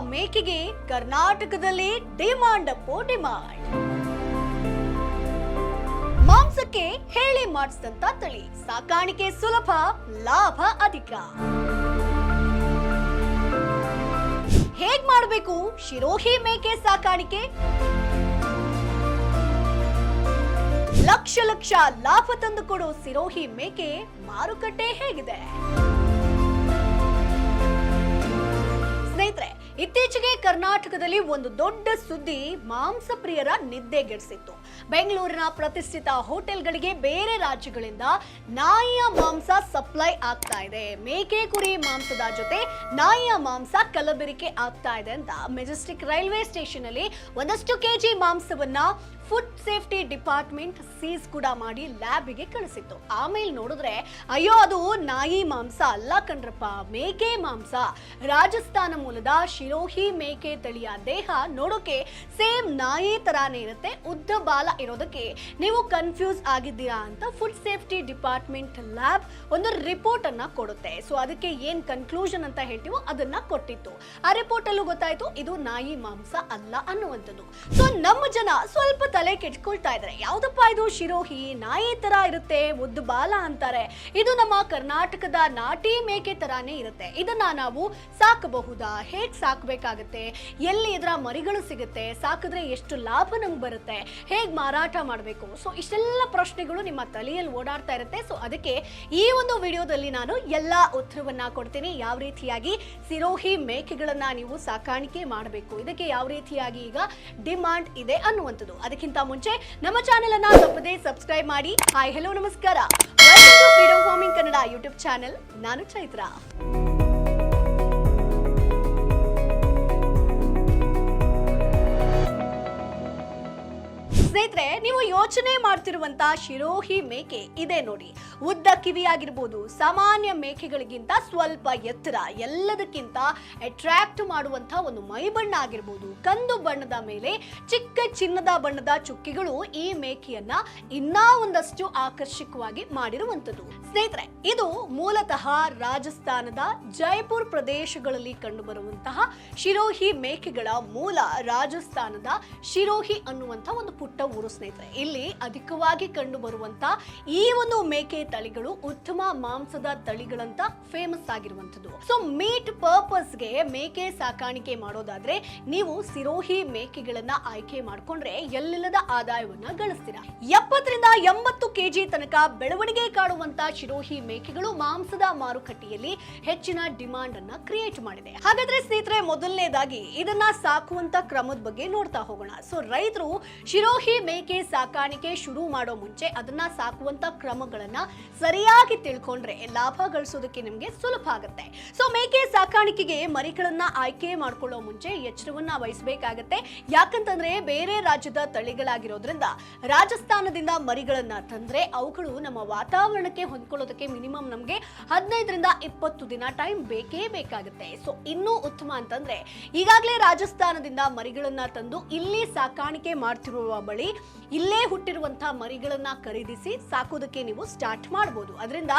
ಮೇಕೆಗೆ ಕರ್ನಾಟಕದಲ್ಲಿ demand ಅಪ್ಪೋ demand. ಮಾಂಸಕ್ಕೆ ಹೇಳಿ ಮಾಡಿಸಿದಂತ ತಳಿ, ಸಾಕಾಣಿಕೆ ಸುಲಭ, ಲಾಭ ಅಧಿಕ. ಹೇಗ್ ಮಾಡಬೇಕು ಶಿರೋಹಿ ಮೇಕೆ ಸಾಕಾಣಿಕೆ? ಲಕ್ಷ ಲಕ್ಷ ಲಾಭ ತಂದುಕೊಡೋ ಸಿರೋಹಿ ಮೇಕೆ ಮಾರುಕಟ್ಟೆ ಹೇಗಿದೆ? ಸ್ನೇಹಿತರೆ ಇತ್ತೀಚೆಗೆ ಕರ್ನಾಟಕದಲ್ಲಿ ಒಂದು ದೊಡ್ಡ ಸುದ್ದಿ ಮಾಂಸ ಪ್ರಿಯರ ನಿದ್ದೆಗೆಡಿಸಿತ್ತು. ಬೆಂಗಳೂರಿನ ಪ್ರತಿಷ್ಠಿತ ಹೋಟೆಲ್ಗಳಿಗೆ ಬೇರೆ ರಾಜ್ಯಗಳಿಂದ ನಾಯಿಯ ಮಾಂಸ ಸಪ್ಲೈ ಆಗ್ತಾ ಇದೆ. ಮೇಕೆ ಕುರಿ ಮಾಂಸದ ಜೊತೆ ನಾಯಿಯ ಮಾಂಸ ಕಲಬೆರಿಕೆ ಆಗ್ತಾ ಇದೆ ಅಂತ ಮೆಜೆಸ್ಟಿಕ್ ರೈಲ್ವೆ ಸ್ಟೇಷನ್ ಅಲ್ಲಿ ಒಂದಷ್ಟು ಕೆಜಿ ಮಾಂಸವನ್ನ ಫುಡ್ ಸೇಫ್ಟಿ ಡಿಪಾರ್ಟ್ಮೆಂಟ್ ಸೀಸ್ ಕೂಡ ಮಾಡಿ ಲ್ಯಾಬಿಗೆ ಕಳಿಸಿತ್ತು. ಆಮೇಲೆ ನೋಡಿದ್ರೆ, ಅಯ್ಯೋ, ಅದು ನಾಯಿ ಮಾಂಸ ಅಲ್ಲ ಕಣ್ರಪ್ಪ. ಮೇಕೆ ಮಾಂಸ ರಾಜಸ್ಥಾನ ಮೂಲದ ಶಿರೋಹಿ ಮೇಕೆ ತಳಿಯ ದೇಹ ನೋಡೋಕೆ ಸೇಮ್ ನಾಯಿ ತರಾನೇ ಇರುತ್ತೆ, ಉದ್ದ ಬಾಲ ಇರೋದಕ್ಕೆ. ನೀವು ಕನ್ಫ್ಯೂಸ್ ಆಗಿದ್ದೀರಾ ಅಂತ ಫುಡ್ ಸೇಫ್ಟಿ ಡಿಪಾರ್ಟ್ಮೆಂಟ್ ಲ್ಯಾಬ್ ಒಂದು ರಿಪೋರ್ಟ್ ಅನ್ನ ಕೊಡುತ್ತೆ. ಸೊ ಅದಕ್ಕೆ ಏನ್ ಕನ್ಕ್ಲೂಷನ್ ಅಂತ ಹೇಳ್ತೀವೋ ಅದನ್ನ ಕೊಟ್ಟಿತ್ತು. ಆ ರಿಪೋರ್ಟ್ ಅಲ್ಲೂ ಗೊತ್ತಾಯ್ತು, ಇದು ನಾಯಿ ಮಾಂಸ ಅಲ್ಲ ಅನ್ನುವಂಥದ್ದು. ಸೊ ನಮ್ಮ ಜನ ಸ್ವಲ್ಪ ತಲೆ ಕೆಟ್ಕೊಳ್ತಾ ಇದ್ದಾರೆ. ಯಾವ್ದಪ್ಪ ಇದು ಶಿರೋಹಿ ನಾಯಿ ತರ ಇರುತ್ತೆ, ಉದ್ದ ಬಾಲ ಅಂತಾರೆ. ಇದು ನಮ್ಮ ಕರ್ನಾಟಕದ ನಾಟಿ ಮೇಕೆ ತರಾನೇ ಇರುತ್ತೆ. ಇದನ್ನ ನಾವು ಸಾಕಬಹುದಾ? ಹೇಗ್ ಸಾಕ್ಬೇಕಾಗತ್ತೆ. ಎಲ್ಲಿ ಇದರ ಮರಿಗಳು ಸಿಗುತ್ತೆ, ಸಾಕಿದ್ರೆ ಎಷ್ಟು ಲಾಭ ನಮ್ಗೆ ಬರುತ್ತೆ, ಹೇಗೆ ಮಾರಾಟ ಮಾಡಬೇಕು? ಸೊ ಇಷ್ಟೆಲ್ಲ ಪ್ರಶ್ನೆಗಳು ನಿಮ್ಮ ತಲೆಯಲ್ಲಿ ಓಡಾಡ್ತಾ ಇರುತ್ತೆ. ಸೊ ಅದಕ್ಕೆ ಈ ಒಂದು ವಿಡಿಯೋದಲ್ಲಿ ನಾನು ಎಲ್ಲ ಉತ್ತರವನ್ನ ಕೊಡ್ತೀನಿ. ಯಾವ ರೀತಿಯಾಗಿ ಸಿರೋಹಿ ಮೇಕೆಗಳನ್ನ ನೀವು ಸಾಕಾಣಿಕೆ ಮಾಡಬೇಕು? ಇದಕ್ಕೆ ಯಾವ ರೀತಿಯಾಗಿ ಈಗ ಡಿಮಾಂಡ್ ಇದೆ ಅನ್ನುವಂಥದ್ದು. ಅದಕ್ಕಿಂತ ಮುಂಚೆ ನಮ್ಮ ಚಾನೆಲ್ ಅನ್ನ ತಪ್ಪದೇ ಸಬ್ಸ್ಕ್ರೈಬ್ ಮಾಡಿ. ಹಾಯ್, ಹೆಲೋ, ನಮಸ್ಕಾರ. Freedom farming Kannada YouTube channel ನಾನು ಚೈತ್ರ. ಯೋಚನೆ ಮಾಡ್ತಿರುವಂತಹ ಶಿರೋಹಿ ಮೇಕೆ ಇದೆ ನೋಡಿ. ಉದ್ದ ಕಿವಿ ಆಗಿರ್ಬೋದು ಸಾಮಾನ್ಯ ಮೇಕೆಗಳಿಗಿಂತ ಸ್ವಲ್ಪ ಎತ್ತರ, ಎಲ್ಲದಕ್ಕಿಂತ ಅಟ್ರಾಕ್ಟ್ ಮಾಡುವಂತ ಒಂದು ಮೈಬಣ್ಣ ಆಗಿರ್ಬೋದು. ಕಂದು ಬಣ್ಣದ ಮೇಲೆ ಚಿಕ್ಕ ಚಿನ್ನದ ಬಣ್ಣದ ಚುಕ್ಕಿಗಳು ಈ ಮೇಕೆಯನ್ನ ಇನ್ನೂ ಒಂದಷ್ಟು ಆಕರ್ಷಕವಾಗಿ ಮಾಡಿರುವಂಥದ್ದು. ಸ್ನೇಹಿತರೆ, ಇದು ಮೂಲತಃ ರಾಜಸ್ಥಾನದ ಜೈಪುರ್ ಪ್ರದೇಶಗಳಲ್ಲಿ ಕಂಡುಬರುವಂತಹ ಶಿರೋಹಿ ಮೇಕೆಗಳ ಮೂಲ ರಾಜಸ್ಥಾನದ ಶಿರೋಹಿ ಅನ್ನುವಂಥ ಒಂದು ಪುಟ್ಟ ಊರು ಸ್ನೇಹಿತರೆ. ಇಲ್ಲಿ ಅಧಿಕವಾಗಿ ಕಂಡುಬರುವಂತಹ ಈ ಒಂದು ಮೇಕೆ ತಳಿಗಳು ಉತ್ತಮ ಮಾಂಸದ ತಳಿಗಳಂತ ಫೇಮಸ್ ಆಗಿರುವಂತದ್ದು ಸೊ ಮೀಟ್ ಪರ್ಪಸ್ಗೆ ಮೇಕೆ ಸಾಕಾಣಿಕೆ ಮಾಡೋದಾದ್ರೆ ನೀವು ಸಿರೋಹಿ ಮೇಕೆಗಳನ್ನ ಆಯ್ಕೆ ಮಾಡ್ಕೊಂಡ್ರೆ ಎಲ್ಲಿಲ್ಲದ ಆದಾಯವನ್ನ ಗಳಿಸ್ತೀರಾ. ಎಪ್ಪತ್ತರಿಂದ ಎಂಬತ್ತು ಕೆಜಿ ತನಕ ಬೆಳವಣಿಗೆ ಕಾಡುವಂತ ಶಿರೋಹಿ ಮೇಕೆಗಳು ಮಾಂಸದ ಮಾರುಕಟ್ಟೆಯಲ್ಲಿ ಹೆಚ್ಚಿನ ಡಿಮಾಂಡ್ ಅನ್ನ ಕ್ರಿಯೇಟ್ ಮಾಡಿದೆ. ಹಾಗಾದ್ರೆ ಸ್ನೇಹಿತರೆ, ಮೊದಲನೇದಾಗಿ ಇದನ್ನ ಸಾಕುವಂತ ಕ್ರಮದ ಬಗ್ಗೆ ನೋಡ್ತಾ ಹೋಗೋಣ. ಸೊ ರೈತರು ಶಿರೋಹಿ ಮೇಕೆ ಸಾಕಾಣಿಕೆ ಶುರು ಮಾಡೋ ಮುಂಚೆ ಅದನ್ನ ಸಾಕುವಂತ ಕ್ರಮಗಳನ್ನ ಸರಿಯಾಗಿ ತಿಳ್ಕೊಂಡ್ರೆ ಲಾಭ ಗಳಿಸೋದಕ್ಕೆ ನಿಮಗೆ ಸುಲಭ ಆಗುತ್ತೆ. ಸೊ ಮೇಕೆ ಸಾಕಾಣಿಕೆಗೆ ಮರಿಗಳನ್ನ ಆಯ್ಕೆ ಮಾಡ್ಕೊಳ್ಳೋ ಮುಂಚೆ ಎಚ್ಚರವನ್ನ ವಹಿಸಬೇಕಾಗತ್ತೆ. ಯಾಕಂತಂದ್ರೆ ಬೇರೆ ರಾಜ್ಯದ ತಳಿಗಳಾಗಿರೋದ್ರಿಂದ ರಾಜಸ್ಥಾನದಿಂದ ಮರಿಗಳನ್ನ ತಂದ್ರೆ ಅವುಗಳು ನಮ್ಮ ವಾತಾವರಣಕ್ಕೆ ಹೊಂದ್ಕೊಳ್ಳೋದಕ್ಕೆ ಮಿನಿಮಮ್ ನಮಗೆ ಹದಿನೈದರಿಂದ ಇಪ್ಪತ್ತು ದಿನ ಟೈಮ್ ಬೇಕೇ ಬೇಕಾಗುತ್ತೆ. ಸೊ ಇನ್ನೂ ಉತ್ತಮ ಅಂತಂದ್ರೆ ಈಗಾಗಲೇ ರಾಜಸ್ಥಾನದಿಂದ ಮರಿಗಳನ್ನ ತಂದು ಇಲ್ಲಿ ಸಾಕಾಣಿಕೆ ಮಾಡ್ತಿರುವ ಬಳಿ ಇಲ್ಲೇ ಹುಟ್ಟಿರುವಂತಹ ಮರಿಗಳನ್ನ ಖರೀದಿಸಿ ಸಾಕೋದಕ್ಕೆ ನೀವು ಸ್ಟಾರ್ಟ್ ಮಾಡಬಹುದು ಅದರಿಂದ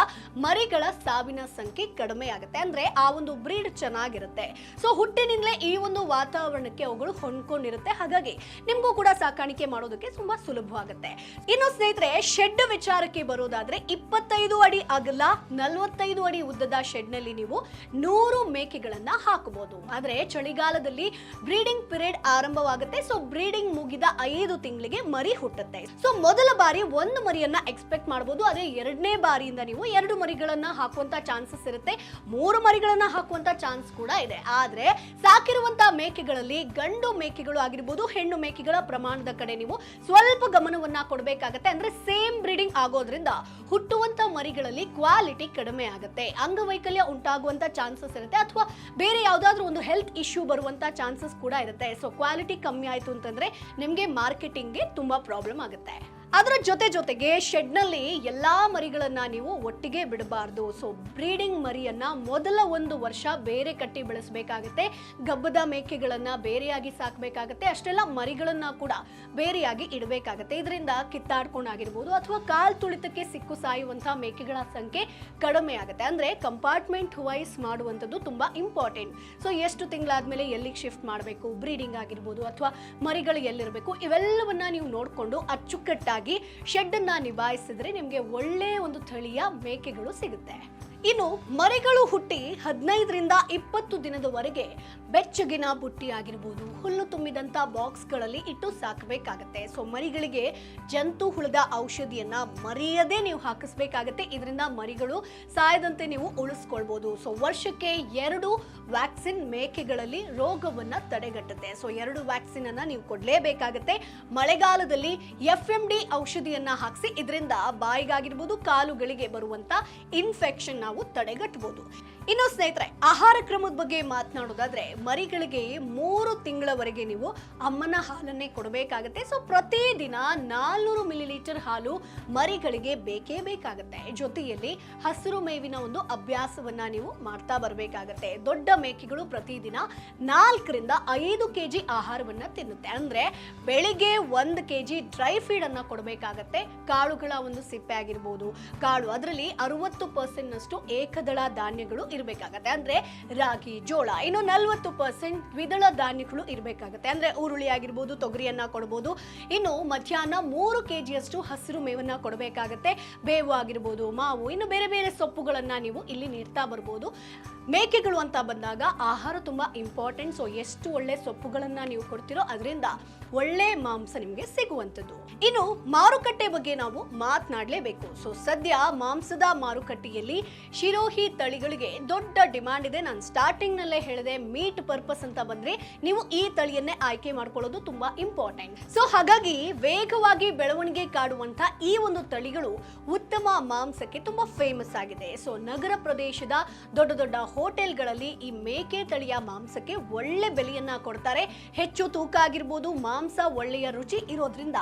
ಮರಿಗಳ ಸಾವಿನ ಸಂಖ್ಯೆ ಕಡಿಮೆ ಆಗುತ್ತೆ ಅಂದ್ರೆ ಆ ಒಂದು ಬ್ರೀಡ್ ಚೆನ್ನಾಗಿರುತ್ತೆ. ಸೊ ಹುಟ್ಟಿನಿಂದಲೇ ಈ ಒಂದು ವಾತಾವರಣಕ್ಕೆ ಅವುಗಳು ಹೊಂದ್ಕೊಂಡಿರುತ್ತೆ. ಹಾಗಾಗಿ ನಿಮಗೂ ಕೂಡ ಸಾಕಾಣಿಕೆ ಮಾಡೋದಕ್ಕೆ ತುಂಬಾ ಸುಲಭವಾಗುತ್ತೆ ಇನ್ನು ಸ್ನೇಹಿತರೆ ಶೆಡ್ ವಿಚಾರಕ್ಕೆ ಬರೋದಾದ್ರೆ ಇಪ್ಪತ್ತೈದು ಅಡಿ ಅಗಲ, ನಲವತ್ತೈದು ಅಡಿ ಉದ್ದದ ಶೆಡ್ನಲ್ಲಿ ನೀವು ನೂರು ಮೇಕೆಗಳನ್ನ ಹಾಕಬಹುದು ಆದ್ರೆ ಚಳಿಗಾಲದಲ್ಲಿ ಬ್ರೀಡಿಂಗ್ ಪೀರಿಯಡ್ ಆರಂಭವಾಗುತ್ತೆ. ಸೊ ಬ್ರೀಡಿಂಗ್ ಮುಗಿದ ಐದು ತಿಂಗಳಿಗೆ ಮರಿ ಹುಟ್ಟುತ್ತೆ. ಸೊ ಮೊದಲ ಬಾರಿ ಒಂದು ಮರಿಯನ್ನ ಎಕ್ಸ್ಪೆಕ್ಟ್ ಮಾಡಬಹುದು ಅದೇ ಎರಡನೇ ಬಾರಿಯಿಂದ ನೀವು ಎರಡು ಮರಿಗಳನ್ನ ಹಾಕುವಂತ ಚಾನ್ಸಸ್ ಇರುತ್ತೆ. ಮೂರು ಮರಿಗಳನ್ನ ಹಾಕುವಂತ ಚಾನ್ಸ್ ಕೂಡ ಇದೆ. ಆದ್ರೆ ಸಾಕಿರುವಂತ ಮೇಕೆಗಳಲ್ಲಿ ಗಂಡು ಮೇಕೆಗಳು ಆಗಿರ್ಬೋದು, ಹೆಣ್ಣು ಮೇಕೆಗಳ ಪ್ರಮಾಣದ ಕಡೆ ನೀವು ಸ್ವಲ್ಪ ಗಮನವನ್ನ ಕೊಡಬೇಕಾಗತ್ತೆ. ಅಂದ್ರೆ ಸೇಮ್ ಬ್ರೀಡಿಂಗ್ ಆಗೋದ್ರಿಂದ ಹುಟ್ಟುವಂತ ಮರಿಗಳಲ್ಲಿ ಕ್ವಾಲಿಟಿ ಕಡಿಮೆ ಆಗುತ್ತೆ. ಅಂಗವೈಕಲ್ಯ ಉಂಟಾಗುವಂತ ಚಾನ್ಸಸ್ ಇರುತ್ತೆ. ಅಥವಾ ಬೇರೆ ಯಾವ್ದಾದ್ರು ಒಂದು ಹೆಲ್ತ್ ಇಶ್ಯೂ ಬರುವಂತ ಚಾನ್ಸಸ್ ಕೂಡ ಇರುತ್ತೆ. ಸೊ ಕ್ವಾಲಿಟಿ ಕಮ್ಮಿ ಆಯ್ತು ಅಂತಂದ್ರೆ ನಿಮ್ಗೆ ಮಾರ್ಕೆಟಿಂಗ್ಗೆ ತುಂಬಾ ಪ್ರಾಬ್ಲಮ್ ಆಗುತ್ತೆ. ಅದರ ಜೊತೆ ಜೊತೆಗೆ ಶೆಡ್ನಲ್ಲಿ ಎಲ್ಲಾ ಮರಿಗಳನ್ನು ನೀವು ಒಟ್ಟಿಗೆ ಬಿಡಬಾರ್ದು. ಸೊ ಬ್ರೀಡಿಂಗ್ ಮರಿಯನ್ನ ಮೊದಲ ಒಂದು ವರ್ಷ ಬೇರೆ ಕಟ್ಟಿ ಬೆಳೆಸಬೇಕಾಗತ್ತೆ. ಗಬ್ಬದ ಮೇಕೆಗಳನ್ನು ಬೇರೆಯಾಗಿ ಸಾಕಬೇಕಾಗತ್ತೆ. ಅಷ್ಟೆಲ್ಲ ಮರಿಗಳನ್ನು ಕೂಡ ಬೇರೆಯಾಗಿ ಇಡಬೇಕಾಗತ್ತೆ. ಇದರಿಂದ ಕಿತ್ತಾಡ್ಕೊಂಡಾಗಿರ್ಬೋದು ಅಥವಾ ಕಾಲ್ ತುಳಿತಕ್ಕೆ ಸಿಕ್ಕು ಸಾಯುವಂಥ ಮೇಕೆಗಳ ಸಂಖ್ಯೆ ಕಡಿಮೆ ಆಗುತ್ತೆ. ಅಂದ್ರೆ ಕಂಪಾರ್ಟ್ಮೆಂಟ್ ವೈಸ್ ಮಾಡುವಂಥದ್ದು ತುಂಬಾ ಇಂಪಾರ್ಟೆಂಟ್ ಸೊ ಎಷ್ಟು ತಿಂಗಳಾದ್ಮೇಲೆ ಎಲ್ಲಿಗೆ ಶಿಫ್ಟ್ ಮಾಡಬೇಕು? ಬ್ರೀಡಿಂಗ್ ಆಗಿರ್ಬೋದು ಅಥವಾ ಮರಿಗಳು ಎಲ್ಲಿರಬೇಕು? ಇವೆಲ್ಲವನ್ನ ನೀವು ನೋಡಿಕೊಂಡು ಅಚ್ಚುಕಟ್ಟಾಗಿ ಶೆಡ್ ಅನ್ನ ನಿಭಾಯಿಸಿದ್ರೆ ನಿಮಗೆ ಒಳ್ಳೆಯ ಒಂದು ತಳಿಯ ಮೇಕೆಗಳು ಸಿಗುತ್ತೆ. ಇನ್ನು ಮರಿಗಳು ಹುಟ್ಟಿ ಹದಿನೈದರಿಂದ ಇಪ್ಪತ್ತು ದಿನದವರೆಗೆ ಬೆಚ್ಚಗಿನ ಬುಟ್ಟಿ ಆಗಿರ್ಬೋದು ಹುಲ್ಲು ತುಂಬಿದಂತ ಬಾಕ್ಸ್ಗಳಲ್ಲಿ ಇಟ್ಟು ಸಾಕಬೇಕಾಗತ್ತೆ. ಸೊ ಮರಿಗಳಿಗೆ ಜಂತು ಹುಳದ ಔಷಧಿಯನ್ನ ಮರೆಯದೇ ನೀವು ಹಾಕಿಸ್ಬೇಕಾಗತ್ತೆ. ಇದರಿಂದ ಮರಿಗಳು ಸಾಯದಂತೆ ನೀವು ಉಳಿಸ್ಕೊಳ್ಬೋದು. ಸೊ ವರ್ಷಕ್ಕೆ ಎರಡು ವ್ಯಾಕ್ಸಿನ್ ಮೇಕೆಗಳಲ್ಲಿ ರೋಗವನ್ನ ತಡೆಗಟ್ಟುತ್ತೆ. ಸೊ ಎರಡು ವ್ಯಾಕ್ಸಿನ್ ಅನ್ನ ನೀವು ಕೊಡಲೇಬೇಕಾಗತ್ತೆ. ಮಳೆಗಾಲದಲ್ಲಿ ಎಫ್ ಎಂ ಡಿ ಔಷಧಿಯನ್ನ ಹಾಕಿಸಿ, ಇದರಿಂದ ಬಾಯಿಗಾಗಿರ್ಬೋದು ಕಾಲುಗಳಿಗೆ ಬರುವಂತ ಇನ್ಫೆಕ್ಷನ್ ನಾವು ತಡೆಗಟ್ಟಬಹುದು ಇನ್ನು ಸ್ನೇಹಿತರೆ, ಆಹಾರ ಕ್ರಮದ ಬಗ್ಗೆ ಮಾತನಾಡೋದಾದ್ರೆ, ಮರಿಗಳಿಗೆ ಮೂರು ತಿಂಗಳವರೆಗೆ ನೀವು ಅಮ್ಮನ ಹಾಲನ್ನೇ ಕೊಡಬೇಕಾಗತ್ತೆ. ಸೊ ಪ್ರತಿದಿನ ನಾಲ್ನೂರು ಮಿಲಿಲೀಟರ್ ಹಾಲು ಮರಿಗಳಿಗೆ ಬೇಕೇ ಬೇಕಾಗತ್ತೆ. ಜೊತೆಯಲ್ಲಿ ಹಸಿರು ಮೇವಿನ ಒಂದು ಅಭ್ಯಾಸವನ್ನ ನೀವು ಮಾಡ್ತಾ ಬರಬೇಕಾಗತ್ತೆ. ದೊಡ್ಡ ಮೇಕೆಗಳು ಪ್ರತಿದಿನ ನಾಲ್ಕರಿಂದ ಐದು ಕೆಜಿ ಆಹಾರವನ್ನ ತಿನ್ನುತ್ತೆ. ಅಂದ್ರೆ ಬೆಳಿಗ್ಗೆ ಒಂದು ಕೆಜಿ ಡ್ರೈ ಫೀಡ್ ಅನ್ನ ಕೊಡಬೇಕಾಗತ್ತೆ. ಕಾಳುಗಳ ಒಂದು ಸಿಪ್ಪೆ ಆಗಿರ್ಬೋದು, ಕಾಳು. ಅದರಲ್ಲಿ ಅರವತ್ತು ಪರ್ಸೆಂಟ್ ನಷ್ಟು ಏಕದಳ ಧಾನ್ಯಗಳು ಇರಬೇಕಾಗತ್ತೆ. ಅಂದ್ರೆ ರಾಗಿ, ಜೋಳ, ಇನ್ನು ನಲ್ವತ್ತು ಪರ್ಸೆಂಟ್ ದ್ವಿದಳ ಧಾನ್ಯಗಳು ಇರಬೇಕಾಗತ್ತೆ. ಅಂದ್ರೆ ಹುರುಳಿ ಆಗಿರ್ಬೋದು, ತೊಗರಿಯನ್ನ ಕೊಡಬಹುದು ಇನ್ನು ಮಧ್ಯಾಹ್ನ ಮೂರು ಕೆ ಜಿಯಷ್ಟು ಹಸಿರು ಮೇವನ್ನ ಕೊಡಬೇಕಾಗತ್ತೆ. ಬೇವು ಆಗಿರ್ಬೋದು, ಮಾವು, ಇನ್ನು ಬೇರೆ ಬೇರೆ ಸೊಪ್ಪುಗಳನ್ನ ನೀವು ಇಲ್ಲಿ ನೀಡ್ತಾ ಬರ್ಬೋದು. ಮೇಕೆಗಳು ಅಂತ ಬಂದಾಗ ಆಹಾರ ತುಂಬಾ ಇಂಪಾರ್ಟೆಂಟ್ ಸೊ ಎಷ್ಟು ಒಳ್ಳೆ ಸೊಪ್ಪುಗಳನ್ನ ನೀವು ಕೊಡ್ತಿರೋ ಅದರಿಂದ ಒಳ್ಳೆ ಮಾಂಸ ನಿಮಗೆ ಸಿಗುವಂಥದ್ದು. ಇನ್ನು ಮಾರುಕಟ್ಟೆ ಬಗ್ಗೆ ನಾವು ಮಾತನಾಡಲೇಬೇಕು. ಸೊ ಸದ್ಯ ಮಾಂಸದ ಮಾರುಕಟ್ಟೆಯಲ್ಲಿ ಶಿರೋಹಿ ತಳಿಗಳಿಗೆ ದೊಡ್ಡ ಡಿಮ್ಯಾಂಡ್ ಇದೆ. ನಾನು ಸ್ಟಾರ್ಟಿಂಗ್ ನಲ್ಲೇ ಹೇಳಿದೆ, ಮೀಟ್ ಪರ್ಪಸ್ ಅಂತ ಬಂದ್ರೆ. ನೀವು ಈ ತಳಿಯನ್ನೇ ಆಯ್ಕೆ ಮಾಡ್ಕೊಳ್ಳೋದು ತುಂಬಾ ಇಂಪಾರ್ಟೆಂಟ್. ಸೊ ಹಾಗಾಗಿ ವೇಗವಾಗಿ ಬೆಳವಣಿಗೆ ಕಾಡುವಂತ ಈ ಒಂದು ತಳಿಗಳು ಉತ್ತಮ ಮಾಂಸಕ್ಕೆ ತುಂಬಾ ಫೇಮಸ್ ಆಗಿದೆ. ಸೊ ನಗರ ಪ್ರದೇಶದ ದೊಡ್ಡ ದೊಡ್ಡ ಹೋಟೆಲ್ಗಳಲ್ಲಿ ಈ ಮೇಕೆ ತಳಿಯ ಮಾಂಸಕ್ಕೆ ಒಳ್ಳೆ ಬೆಲೆಯನ್ನ ಕೊಡ್ತಾರೆ. ಹೆಚ್ಚು ತೂಕ ಆಗಿರ್ಬೋದು, ಮಾಂಸ ಒಳ್ಳೆಯ ರುಚಿ ಇರೋದ್ರಿಂದ.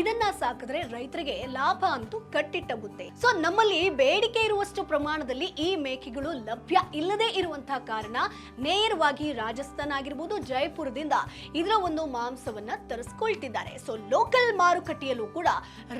ಇದನ್ನ ಸಾಕಿದ್ರೆ ರೈತರಿಗೆ ಲಾಭ ಅಂತೂ ಕಟ್ಟಿಟ್ಟ ಬುತ್ತೆ ಸೊ ನಮ್ಮಲ್ಲಿ ಬೇಡಿಕೆ ಇರುವಷ್ಟು ಪ್ರಮಾಣದಲ್ಲಿ ಈ ಮೇಕೆಗಳು ಲಭ್ಯ ಇಲ್ಲದೆ ಇರುವಂತಹ ಕಾರಣ ನೇರವಾಗಿ ರಾಜಸ್ಥಾನ ಆಗಿರ್ಬೋದು ಜೈಪುರದಿಂದ ಇದರ ಒಂದು ಮಾಂಸವನ್ನ ತರಿಸ್ಕೊಳ್ತಿದ್ದಾರೆ. ಸೊ ಲೋಕಲ್ ಮಾರುಕಟ್ಟೆಯಲ್ಲೂ ಕೂಡ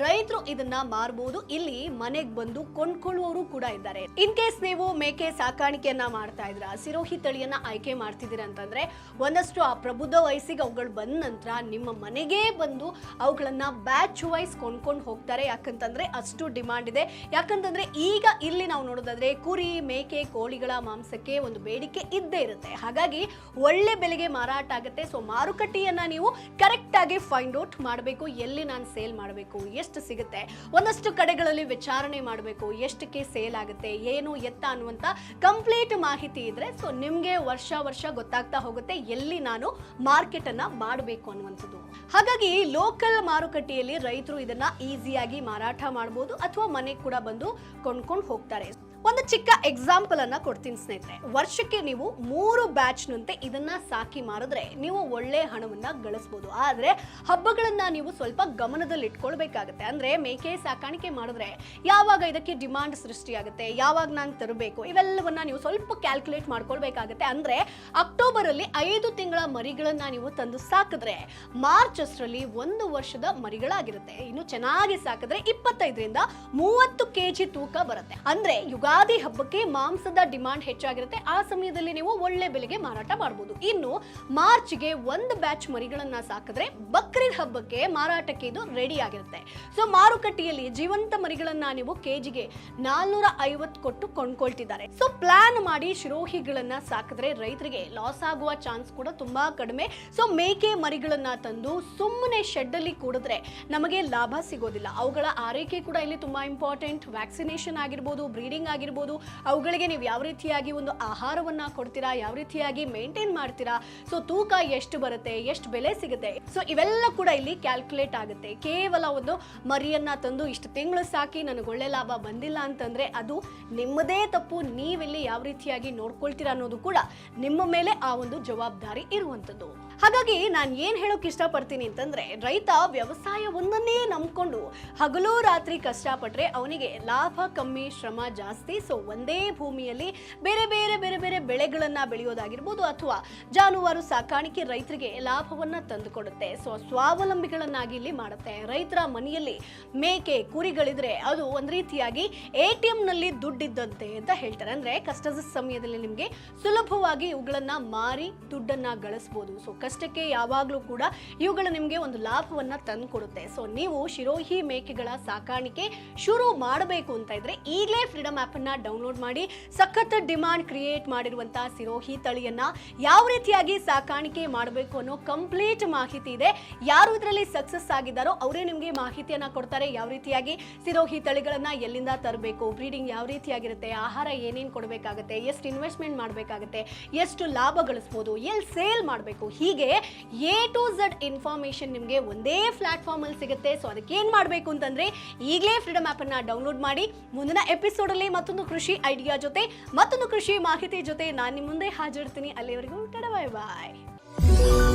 ರೈತರು ಇದನ್ನ ಮಾರಬಹುದು ಇಲ್ಲಿ ಮನೆಗೆ ಬಂದು ಕೊಂಡ್ಕೊಳ್ಳುವವರು ಕೂಡ ಇದ್ದಾರೆ. ಇನ್ ಕೇಸ್ ನೀವು ಮೇಕೆ ಸಾಕಾಣಿಕೆಯನ್ನ ಮಾಡ್ತಾ ಇದ್ರ, ಸಿರೋಹಿ ತಳಿಯನ್ನ ಆಯ್ಕೆ ಮಾಡ್ತಿದ್ದೀರಾ ಅಂತಂದ್ರೆ ಒಂದಷ್ಟು ಆ ಪ್ರಬುದ್ಧ ವಯಸ್ಸಿಗೆ ಅವುಗಳು ಬಂದ ನಂತರ ನಿಮ್ಮ ಮನೆಗೆ ಬಂದು ಅವುಗಳನ್ನ ಬ್ಯಾಚ್ ವೈಸ್ ಕೊಂಡ್ಕೊಂಡು ಹೋಗ್ತಾರೆ. ಯಾಕಂತಂದ್ರೆ ಅಷ್ಟು ಡಿಮಾಂಡ್ ಇದೆ. ಯಾಕಂತಂದ್ರೆ ಈಗ ಇಲ್ಲಿ ನಾವು ನೋಡೋದಾದ್ರೆ ಕುರಿ, ಮೇಕೆ ಕೋಳಿಗಳ ಮಾಂಸಕ್ಕೆ ಒಂದು ಬೇಡಿಕೆ ಇದ್ದೇ ಇರುತ್ತೆ. ಹಾಗಾಗಿ ಒಳ್ಳೆ ಬೆಲೆಗೆ ಮಾರಾಟ ಆಗುತ್ತೆ. ಸೊ ಮಾರುಕಟ್ಟೆಯನ್ನ ನೀವು ಕರೆಕ್ಟಾಗಿ ಫೈಂಡ್ ಔಟ್ ಮಾಡಬೇಕು. ಎಲ್ಲಿ ನಾನು ಸೇಲ್ ಮಾಡಬೇಕು? ಎಷ್ಟು ಸಿಗುತ್ತೆ? ಒಂದಷ್ಟು ಕಡೆಗಳಲ್ಲಿ ವಿಚಾರಣೆ ಮಾಡಬೇಕು. ಎಷ್ಟಕ್ಕೆ ಸೇಲ್ ಆಗುತ್ತೆ? ಏನು ಎತ್ತ ಅನ್ನುವಂತ ಕಂಪ್ಲೀಟ್ ಮಾಹಿತಿ ಇದ್ರೆ ಸೊ ನಿಮ್ಗೆ ವರ್ಷ ವರ್ಷ ಗೊತ್ತಾಗ್ತಾ ಹೋಗುತ್ತೆ ಎಲ್ಲಿ ನಾನು ಮಾರ್ಕೆಟ್ ಅನ್ನ ಮಾಡಬೇಕು ಅನ್ನುವಂಥದ್ದು. ಹಾಗಾಗಿ ಲೋಕಲ್ ಮಾರುಕಟ್ಟೆಯಲ್ಲಿ ರೈತರು ಇದನ್ನ ಈಸಿಯಾಗಿ ಮಾರಾಟ ಮಾಡಬಹುದು ಅಥವಾ ಮನೆಗೆ ಕೂಡ ಬಂದು ಕೊಂಡ್ಕೊಂಡು ಹೋಗ್ತಾರೆ. ಒಂದು ಚಿಕ್ಕ ಎಕ್ಸಾಂಪಲ್ ಅನ್ನ ಕೊಡ್ತೀನಿ ಸ್ನೇಹಿತರೆ. ವರ್ಷಕ್ಕೆ ನೀವು ಮೂರು ಬ್ಯಾಚ್ ನಂತೆ ಇದನ್ನ ಸಾಕಿ ಮಾರಿದ್ರೆ ನೀವು ಒಳ್ಳೆ ಹಣವನ್ನ ಗಳಿಸಬಹುದು ಆದ್ರೆ ಹಬ್ಬಗಳನ್ನ ನೀವು ಸ್ವಲ್ಪ ಗಮನದಲ್ಲಿ ಇಟ್ಕೊಳ್ಬೇಕಾಗತ್ತೆ. ಅಂದ್ರೆ ಮೇಕೆ ಸಾಕಾಣಿಕೆ ಮಾಡಿದ್ರೆ ಯಾವಾಗ ಇದಕ್ಕೆ ಡಿಮಾಂಡ್ ಸೃಷ್ಟಿಯಾಗುತ್ತೆ, ಯಾವಾಗ ನಾನು ತರಬೇಕು, ಇವೆಲ್ಲವನ್ನ ನೀವು ಸ್ವಲ್ಪ ಕ್ಯಾಲ್ಕುಲೇಟ್ ಮಾಡ್ಕೊಳ್ಬೇಕಾಗತ್ತೆ. ಅಂದ್ರೆ ಅಕ್ಟೋಬರ್ ಅಲ್ಲಿ ಐದು ತಿಂಗಳ ಮರಿಗಳನ್ನ ನೀವು ತಂದು ಸಾಕಿದ್ರೆ ಮಾರ್ಚ್ ಅಷ್ಟರಲ್ಲಿ ಒಂದು ವರ್ಷದ ಮರಿಗಳಾಗಿರುತ್ತೆ. ಇನ್ನು ಚೆನ್ನಾಗಿ ಸಾಕಿದ್ರೆ ಇಪ್ಪತ್ತೈದರಿಂದ ಮೂವತ್ತು ಕೆಜಿ ತೂಕ ಬರುತ್ತೆ. ಅಂದ್ರೆ ಯುಗಾದಿ ಹಬ್ಬಕ್ಕೆ ಮಾಂಸದ ಡಿಮಾಂಡ್ ಹೆಚ್ಚಾಗಿರುತ್ತೆ. ಆ ಸಮಯದಲ್ಲಿ ನೀವು ಒಳ್ಳೆ ಬೆಲೆಗೆ ಮಾರಾಟ ಮಾಡಬಹುದು ಇನ್ನು ಮಾರ್ಚ್ಗೆ ಒಂದು ಬ್ಯಾಚ್ ಮರಿಗಳನ್ನ ಸಾಕಿದ್ರೆ ಬಕ್ರೀದ್ ಹಬ್ಬಕ್ಕೆ ಮಾರಾಟಕ್ಕೆ ಇದು ರೆಡಿ ಆಗಿರುತ್ತೆ. ಸೊ ಮಾರುಕಟ್ಟೆಯಲ್ಲಿ ಜೀವಂತ ಮರಿಗಳನ್ನ ನೀವು ಕೆಜಿಗೆ ನಾಲ್ನೂರ ಐವತ್ತು ಕೊಟ್ಟು ಕೊಂಡ್ಕೊಳ್ತಿದ್ದಾರೆ. ಸೊ ಪ್ಲಾನ್ ಮಾಡಿ ಶಿರೋಹಿಗಳನ್ನ ಸಾಕಿದ್ರೆ ರೈತರಿಗೆ ಲಾಸ್ ಆಗುವ ಚಾನ್ಸ್ ಕೂಡ ತುಂಬಾ ಕಡಿಮೆ. ಸೊ ಮೇಕೆ ಮರಿಗಳನ್ನ ತಂದು ಸುಮ್ಮನೆ ಶೆಡ್ ಅಲ್ಲಿ ಕೂಡಿದ್ರೆ ನಮಗೆ ಲಾಭ ಸಿಗೋದಿಲ್ಲ. ಅವುಗಳ ಆರೈಕೆ ಕೂಡ ಇಲ್ಲಿ ತುಂಬಾ ಇಂಪಾರ್ಟೆಂಟ್ ವ್ಯಾಕ್ಸಿನೇಷನ್ ಆಗಿರ್ಬೋದು ಬ್ರೀಡಿಂಗ್ ಆಗಿರ್ಬೋದು ಅವುಗಳಿಗೆ ನೀವು ಯಾವ ರೀತಿಯಾಗಿ ಒಂದು ಆಹಾರವನ್ನ ಕೊಡ್ತೀರಾ, ಯಾವ ರೀತಿಯಾಗಿ ಮೇಂಟೈನ್ ಮಾಡ್ತೀರಾ ಸೊ ತೂಕ ಎಷ್ಟು ಬರುತ್ತೆ, ಎಷ್ಟು ಬೆಲೆ ಸಿಗುತ್ತೆ ಸೊ ಇವೆಲ್ಲ ಕೂಡ ಇಲ್ಲಿ ಕ್ಯಾಲ್ಕುಲೇಟ್ ಆಗುತ್ತೆ. ಕೇವಲ ಒಂದು ಮರಿಯನ್ನ ತಂದು ಇಷ್ಟು ತಿಂಗಳು ಸಾಕಿ ನನಗೆ ಒಳ್ಳೆ ಲಾಭ ಬಂದಿಲ್ಲ ಅಂತಂದ್ರೆ ಅದು ನಿಮ್ಮದೇ ತಪ್ಪು, ನೀವಿಲ್ಲಿ ಯಾವ ರೀತಿಯಾಗಿ ನೋಡ್ಕೊಳ್ತೀರಾ ಅನ್ನೋದು ಕೂಡ ನಿಮ್ಮ ಮೇಲೆ ಆ ಒಂದು ಜವಾಬ್ದಾರಿ ಇರುವಂಥದ್ದು. ಹಾಗಾಗಿ ನಾನು ಏನು ಹೇಳೋಕೆ ಇಷ್ಟಪಡ್ತೀನಿ ಅಂತಂದರೆ, ರೈತ ವ್ಯವಸಾಯ ಒಂದನ್ನೇ ನಂಬಿಕೊಂಡು ಹಗಲು ರಾತ್ರಿ ಕಷ್ಟಪಟ್ರೆ ಅವನಿಗೆ ಲಾಭ ಕಮ್ಮಿ, ಶ್ರಮ ಜಾಸ್ತಿ. ಸೊ ಒಂದೇ ಭೂಮಿಯಲ್ಲಿ ಬೇರೆ ಬೇರೆ ಬೇರೆ ಬೇರೆ ಬೆಳೆಗಳನ್ನು ಬೆಳೆಯೋದಾಗಿರ್ಬೋದು ಅಥವಾ ಜಾನುವಾರು ಸಾಕಾಣಿಕೆ ರೈತರಿಗೆ ಲಾಭವನ್ನು ತಂದುಕೊಡುತ್ತೆ. ಸೊ ಸ್ವಾವಲಂಬಿಗಳನ್ನಾಗಿ ಇಲ್ಲಿ ಮಾಡುತ್ತೆ. ರೈತರ ಮನೆಯಲ್ಲಿ ಮೇಕೆ, ಕುರಿಗಳಿದ್ರೆ ಅದು ಒಂದು ರೀತಿಯಾಗಿ ಎ ಟಿ ಎಂನಲ್ಲಿ ದುಡ್ಡಿದ್ದಂತೆ ಅಂತ ಹೇಳ್ತಾರೆ. ಅಂದರೆ ಕಷ್ಟದ ಸಮಯದಲ್ಲಿ ನಿಮಗೆ ಸುಲಭವಾಗಿ ಇವುಗಳನ್ನು ಮಾರಿ ದುಡ್ಡನ್ನು ಗಳಿಸ್ಬೋದು. ಸೊ ಕಷ್ಟಕ್ಕೆ ಯಾವಾಗಲೂ ಕೂಡ ಇವುಗಳು ನಿಮಗೆ ಒಂದು ಲಾಭವನ್ನ ತಂದುಕೊಡುತ್ತೆ. ಸೊ ನೀವು ಶಿರೋಹಿ ಮೇಕೆಗಳ ಸಾಕಾಣಿಕೆ ಶುರು ಮಾಡಬೇಕು ಅಂತ ಇದ್ರೆ ಈಗಲೇ ಫ್ರೀಡಮ್ ಆಪ್ ಅನ್ನ ಡೌನ್ಲೋಡ್ ಮಾಡಿ, ಸಖತ್ ಡಿಮಾಂಡ್ ಕ್ರಿಯೇಟ್ ಮಾಡಿರುವಂತಹ ಸಿರೋಹಿ ತಳಿಯನ್ನ ಯಾವ ರೀತಿಯಾಗಿ ಸಾಕಾಣಿಕೆ ಮಾಡಬೇಕು ಅನ್ನೋ ಕಂಪ್ಲೀಟ್ ಮಾಹಿತಿ ಇದೆ. ಯಾರು ಇದರಲ್ಲಿ ಸಕ್ಸಸ್ ಆಗಿದ್ದಾರೋ ಅವರೇ ನಿಮಗೆ ಮಾಹಿತಿಯನ್ನ ಕೊಡ್ತಾರೆ. ಯಾವ ರೀತಿಯಾಗಿ ಸಿರೋಹಿ ತಳಿಗಳನ್ನ ಎಲ್ಲಿಂದ ತರಬೇಕು ಬ್ರೀಡಿಂಗ್ ಯಾವ ರೀತಿಯಾಗಿರುತ್ತೆ, ಆಹಾರ ಏನೇನು ಕೊಡಬೇಕಾಗುತ್ತೆ, ಎಷ್ಟು ಇನ್ವೆಸ್ಟ್ಮೆಂಟ್ ಮಾಡಬೇಕಾಗುತ್ತೆ, ಎಷ್ಟು ಲಾಭ ಗಳಿಸ್ಬೋದು, ಎಲ್ಲಿ ಸೇಲ್ ಮಾಡಬೇಕು ಎ ಟು ಝಡ್ ಇನ್ಫಾರ್ಮೇಶನ್ ನಿಮಗೆ ಒಂದೇ ಪ್ಲಾಟ್ಫಾರ್ಮ್ ಅಲ್ಲಿ ಸಿಗುತ್ತೆ. ಸೊ ಅದಕ್ಕೆ ಏನು ಮಾಡಬೇಕು ಅಂತಂದ್ರೆ, ಈಗಲೇ ಫ್ರೀಡಮ್ ಆಪ್ ಅನ್ನ ಡೌನ್ಲೋಡ್ ಮಾಡಿ, ಮುಂದಿನ ಎಪಿಸೋಡ್ ಅಲ್ಲಿ ಮತ್ತೊಂದು ಕೃಷಿ ಐಡಿಯಾ ಜೊತೆ, ಮತ್ತೊಂದು ಕೃಷಿ ಮಾಹಿತಿ ಜೊತೆ ನಾನು ನಿಮ್ಮ ಮುಂದೆ ಹಾಜರಿರ್ತೀನಿ. ಅಲ್ಲಿವರೆಗೂ ಬಾಯ್ ಬಾಯ್